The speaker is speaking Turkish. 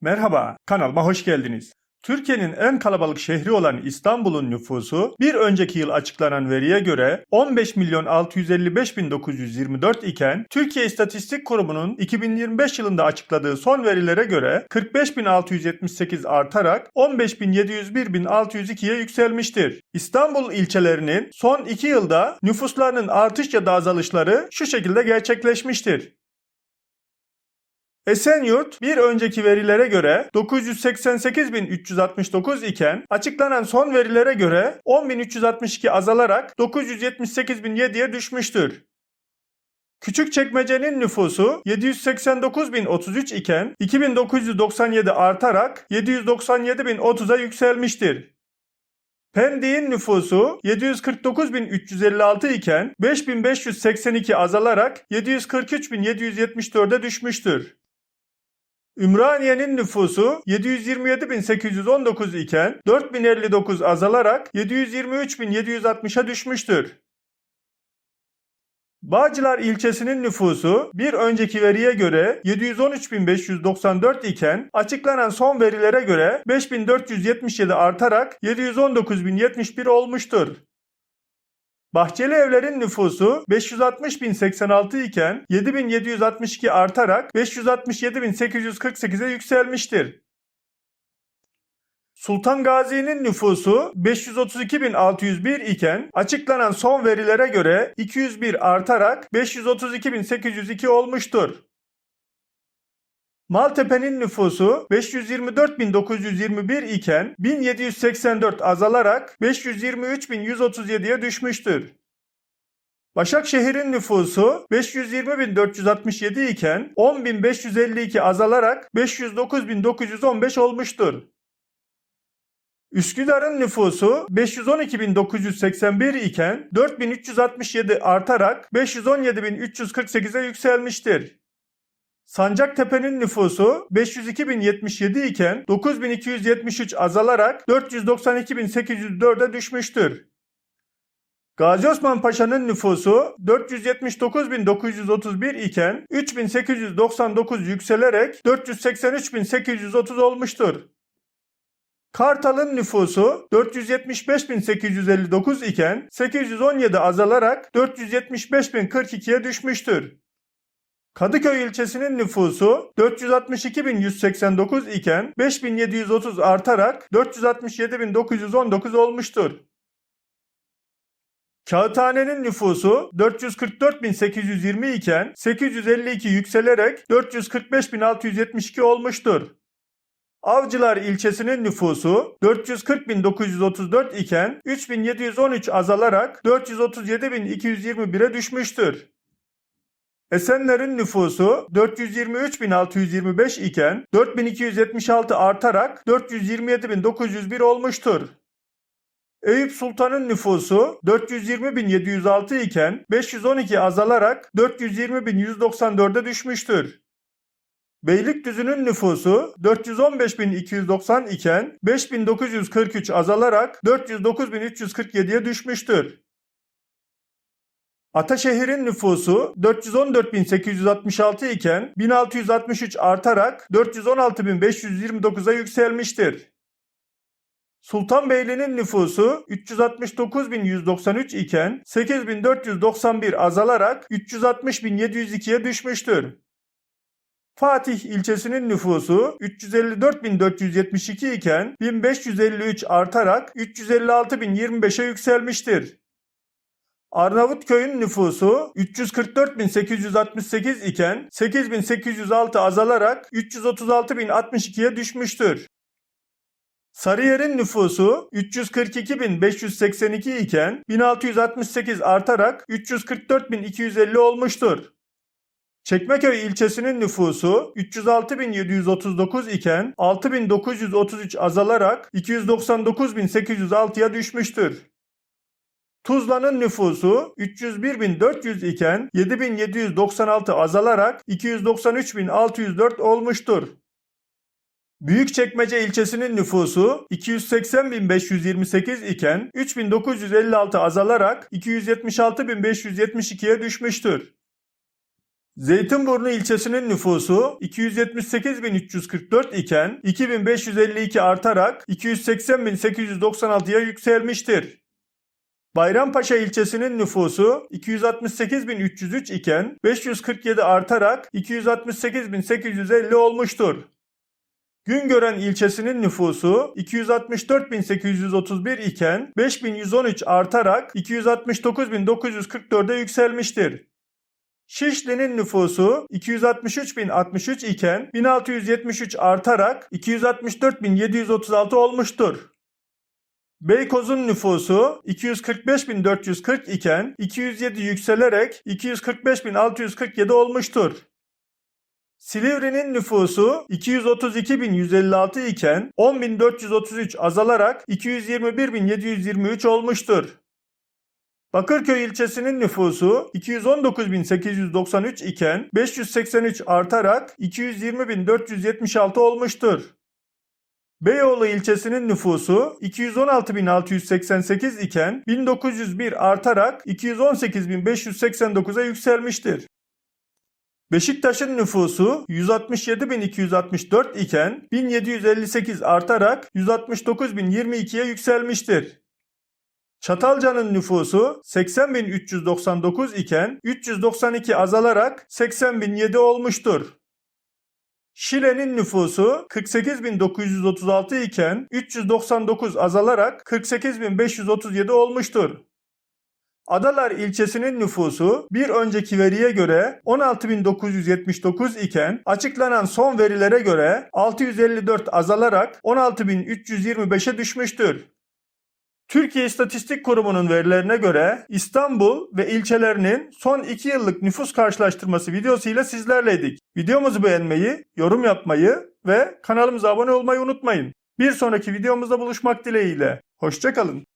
Merhaba, kanalıma hoş geldiniz. Türkiye'nin en kalabalık şehri olan İstanbul'un nüfusu bir önceki yıl açıklanan veriye göre 15 milyon 655 bin 924 iken Türkiye İstatistik Kurumu'nun 2025 yılında açıkladığı son verilere göre 45 bin 678 artarak 15 bin 701 bin 602'ye yükselmiştir. İstanbul ilçelerinin son 2 yılda nüfuslarının artış ya da azalışları şu şekilde gerçekleşmiştir. Esenyurt bir önceki verilere göre 988.369 iken açıklanan son verilere göre 10.362 azalarak 978.007'ye düşmüştür. Küçükçekmece'nin nüfusu 789.033 iken 2997 artarak 797.030'a yükselmiştir. Pendik'in nüfusu 749.356 iken 5582 azalarak 743.774'e düşmüştür. Ümraniye'nin nüfusu 727.819 iken 4059 azalarak 723.760'a düşmüştür. Bağcılar ilçesinin nüfusu bir önceki veriye göre 713.594 iken açıklanan son verilere göre 5.477 artarak 719.071 olmuştur. Bahçeli evlerin nüfusu 560.086 iken 7.762 artarak 567.848'e yükselmiştir. Sultan Gazi'nin nüfusu 532.601 iken açıklanan son verilere göre 201 artarak 532.802 olmuştur. Maltepe'nin nüfusu 524.921 iken 1784 azalarak 523.137'ye düşmüştür. Başakşehir'in nüfusu 520.467 iken 10.552 azalarak 509.915 olmuştur. Üsküdar'ın nüfusu 512.981 iken 4.367 artarak 517.348'e yükselmiştir. Sancaktepe'nin nüfusu 502.077 iken 9.273 azalarak 492.804'e düşmüştür. Gazi Osman Paşa'nın nüfusu 479.931 iken 3.899 yükselerek 483.830 olmuştur. Kartal'ın nüfusu 475.859 iken 817 azalarak 475.042'ye düşmüştür. Kadıköy ilçesinin nüfusu 462.189 iken 5730 artarak 467.919 olmuştur. Kağıthane'nin nüfusu 444.820 iken 852 yükselerek 445.672 olmuştur. Avcılar ilçesinin nüfusu 440.934 iken 3713 azalarak 437.221'e düşmüştür. Esenler'in nüfusu 423.625 iken 4276 artarak 427.901 olmuştur. Eyüp Sultan'ın nüfusu 420.706 iken 512 azalarak 420.194'e düşmüştür. Beylikdüzü'nün nüfusu 415.290 iken 5.943 azalarak 409.347'ye düşmüştür. Ataşehir'in nüfusu 414.866 iken 1663 artarak 416.529'a yükselmiştir. Sultanbeyli'nin nüfusu 369.193 iken 8.491 azalarak 360.702'ye düşmüştür. Fatih ilçesinin nüfusu 354.472 iken 1553 artarak 356.025'e yükselmiştir. Arnavutköy'ün nüfusu 344.868 iken 8.806 azalarak 336.062'ye düşmüştür. Sarıyer'in nüfusu 342.582 iken 1668 artarak 344.250 olmuştur. Çekmeköy ilçesinin nüfusu 306.739 iken 6.933 azalarak 299.806'ya düşmüştür. Tuzla'nın nüfusu 301.400 iken 7.796 azalarak 293.604 olmuştur. Büyükçekmece ilçesinin nüfusu 280.528 iken 3.956 azalarak 276.572'ye düşmüştür. Zeytinburnu ilçesinin nüfusu 278.344 iken 2552 artarak 280.896'ya yükselmiştir. Bayrampaşa ilçesinin nüfusu 268.303 iken 547 artarak 268.850 olmuştur. Güngören ilçesinin nüfusu 264.831 iken 5113 artarak 269.944'e yükselmiştir. Şişli'nin nüfusu 263.063 iken 1673 artarak 264.736 olmuştur. Beykoz'un nüfusu 245.440 iken 207 yükselerek 245.647 olmuştur. Silivri'nin nüfusu 232.156 iken 10.433 azalarak 221.723 olmuştur. Bakırköy ilçesinin nüfusu 219.893 iken 583 artarak 220.476 olmuştur. Beyoğlu ilçesinin nüfusu 216.688 iken 1901 artarak 218.589'a yükselmiştir. Beşiktaş'ın nüfusu 167.264 iken 1758 artarak 169.022'ye yükselmiştir. Çatalca'nın nüfusu 80.399 iken 392 azalarak 80.007 olmuştur. Şile'nin nüfusu 48.936 iken 399 azalarak 48.537 olmuştur. Adalar ilçesinin nüfusu bir önceki veriye göre 16.979 iken açıklanan son verilere göre 654 azalarak 16.325'e düşmüştür. Türkiye İstatistik Kurumu'nun verilerine göre İstanbul ve ilçelerinin son 2 yıllık nüfus karşılaştırması videosuyla sizlerleydik. Videomuzu beğenmeyi, yorum yapmayı ve kanalımıza abone olmayı unutmayın. Bir sonraki videomuzda buluşmak dileğiyle. Hoşçakalın.